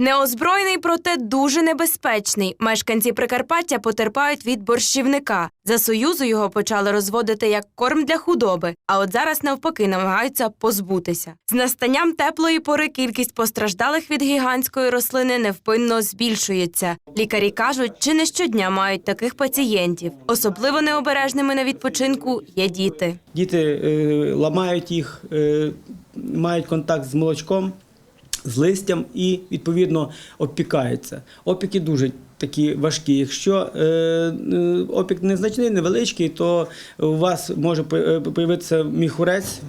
Неозброєний, проте дуже небезпечний. Мешканці Прикарпаття потерпають від борщівника. За союзу його почали розводити як корм для худоби, а от зараз навпаки намагаються позбутися. З настанням теплої пори кількість постраждалих від гігантської рослини невпинно збільшується. Лікарі кажуть, чи не щодня мають таких пацієнтів. Особливо необережними на відпочинку є діти. Діти е, ламають їх, е, мають контакт з молочком, з листям і відповідно опікаються. Опіки дуже такі важкі. Якщо е, е, опік незначний, невеличкий, то у вас може появитися міхурець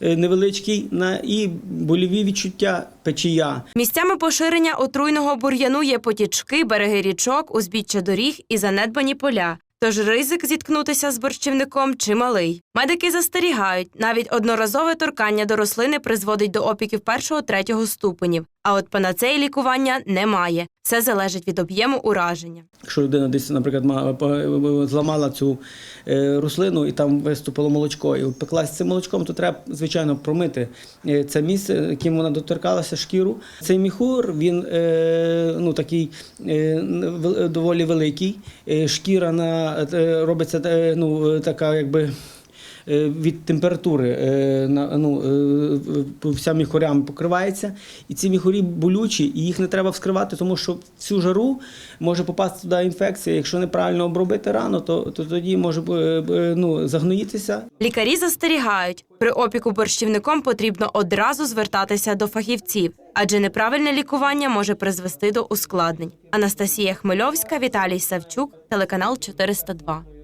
е, невеличкий на і больові відчуття печія. Місцями поширення отруйного бур'яну є потічки, береги річок, узбіччя доріг і занедбані поля. Тож ризик зіткнутися з борщівником чималий. Медики застерігають, навіть одноразове торкання до рослини призводить до опіків першого-третього ступенів. А от панацеї лікування немає. Все залежить від об'єму ураження. Якщо людина десь, наприклад, ма- по- зламала цю е, рослину і там виступило молочко, і впеклася цим молочком, то треба, звичайно, промити е, це місце, яким вона доторкалася шкіру. Цей міхур, він е, ну, такий е, доволі великий. Е, Шкіра на, е, робиться е, ну, така, якби. Е, Від температури е, ну, е, вся міхурями покривається, і ці міхурі болючі, і їх не треба вскривати, тому що в цю жару може попасти туди інфекція. Якщо неправильно обробити рану, то, то тоді може ну, загноїтися. Лікарі застерігають, при опіку борщівником потрібно одразу звертатися до фахівців, адже неправильне лікування може призвести до ускладнень. Анастасія Хмельовська, Віталій Савчук, телеканал 402.